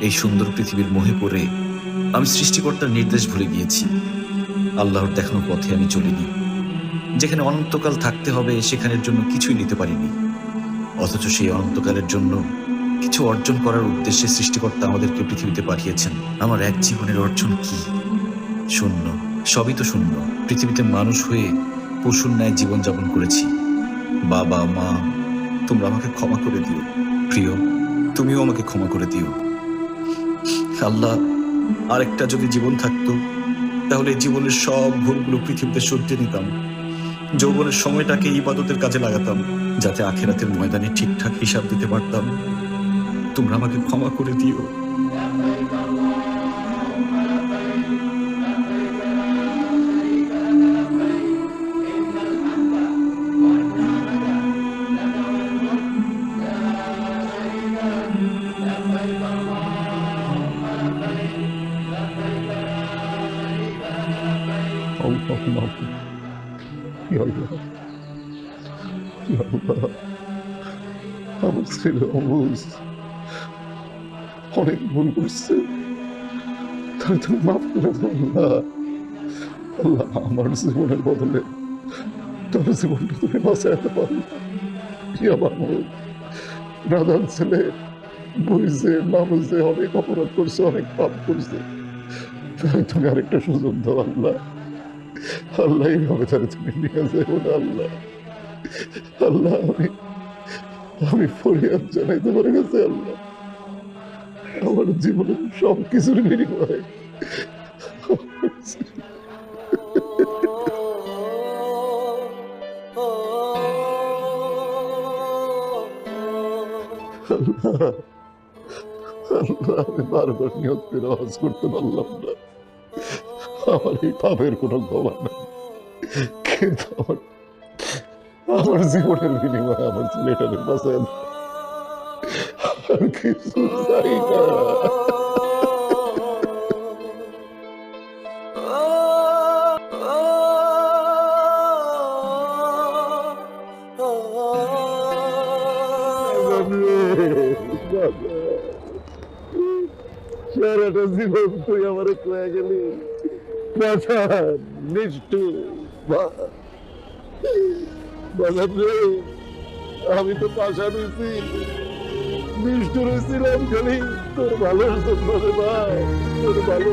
এই সুন্দর পৃথিবীর মোহে পড়ে আমি সৃষ্টিকর্তার নির্দেশ ভুলে গিয়েছি। আল্লাহর দেখানো পথে আমি চলিনি। যেখানে অনন্তকাল থাকতে হবে, সেখানের জন্য কিছুই নিতে পারিনি। অথচ সেই অনন্তকালের জন্য কিছু অর্জন করার উদ্দেশ্যে সৃষ্টিকর্তা আমাদেরকে পৃথিবীতে পাঠিয়েছেন। আমার এক জীবনের অর্জন কি? শূন্য। সবই তো শূন্য। পৃথিবীতে মানুষ হয়ে পশুর ন্যায় জীবনযাপন করেছি। বাবা, মা, তোমরা আমাকে ক্ষমা করে দিও। প্রিয় তুমিও আমাকে ক্ষমা করে দিও। আল্লাহ, আরেকটা যদি জীবন থাকতো, তাহলে জীবনের সব ভুলগুলো পৃথিবীতে সত্যি নিতাম। যৌবনের সময়টাকে ইবাদতের কাজে লাগাতাম, যাতে আখেরাতের ময়দানে ঠিকঠাক হিসাব দিতে পারতাম। তোমরা আমাকে ক্ষমা করে দিও। Allah. আমার ছেলে অবুজ অনেক ভুল করছে তাই তুমি মাফ করে আল্লাহ আমার জীবনের বদলে তোর জীবনটা তুমি বাঁচাতে পারো ইয়া বাবু দাদার ছেলে বুঝছে না বুঝছে অনেক অপরাধ করছে অনেক পাপ করছে তুমি আরেকটা সুযোগ দাও আল্লাহ আল্লাহ তুমি নিয়ে যাব না, আল্লাহ। আল্লাহ, আমি আমি ফরিয়াদ জানাই তোমার কাছে, আল্লাহ। আমার জীবনের সব কিছুর বিনিময়ে আল্লাহ আল্লাহ, আমি বারবার নিয়ত আওয়াজ করতে পারলাম না। আমার এই পাপের কোনো ক্ষমা কিন্তু আমার আমার জীবনের বিনিময়ে আমার বাঁচায় দাও। আর কিছু চাই না। জীবন তুই আমার কয়ে গেলি। পাঠান নিষ্ঠু আমি তো পাশা রয়েছি নিষ্ঠু রয়েছিলাম খালি তোর ভাই তোর জন্য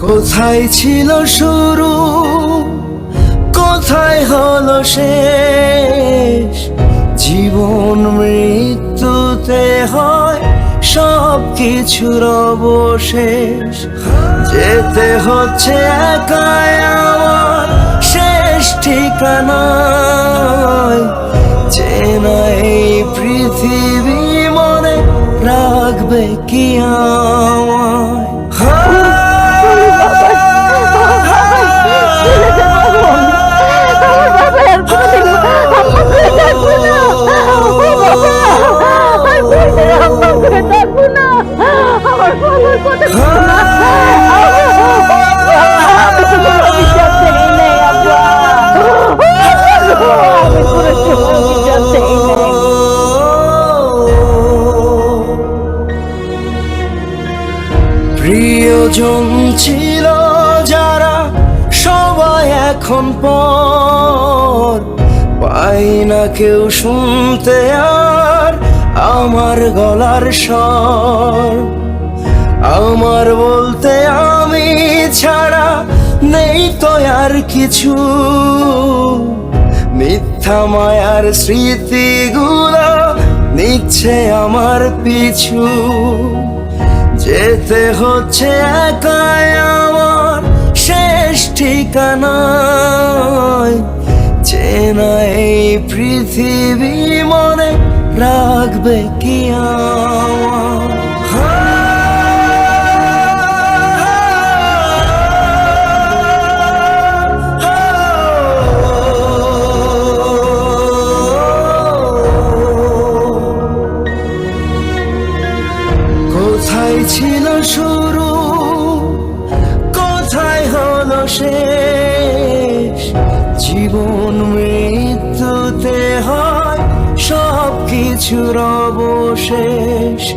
কোথায় ছিল শুরু? কোথায় হলো শেষ? জীবন মৃত্যুতে হয় সব কিছুর অবশেষ। যেতে হচ্ছে একাই আমার শেষ ঠিকানা চেনা এই পৃথিবী মনে রাখবে কি আমায়। প্রিয়জন ছিল যারা সবাই এখন পর পাই না কেউ শুনতে আর আমার গলার স্বর। আমার বলতে আমি ছাড়া নেই তো আর কিছু। মিথ্যা মায়ার স্মৃতিগুলো নিচ্ছে আমার পিছু। যেতে হচ্ছে একাই আমার শেষ ঠিকানায়। চেনা এই পৃথিবী মনে রাখবে কি আমার? কোথায় ছিল শুরু? কোথায় হলো শেষ? জীবন মৃত্যুতে হয় সব কিছু কিছুর অবশেষ।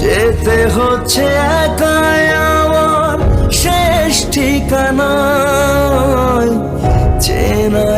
যেতে হচ্ছে একাই আমার শেষ ঠিকানায়। চেনা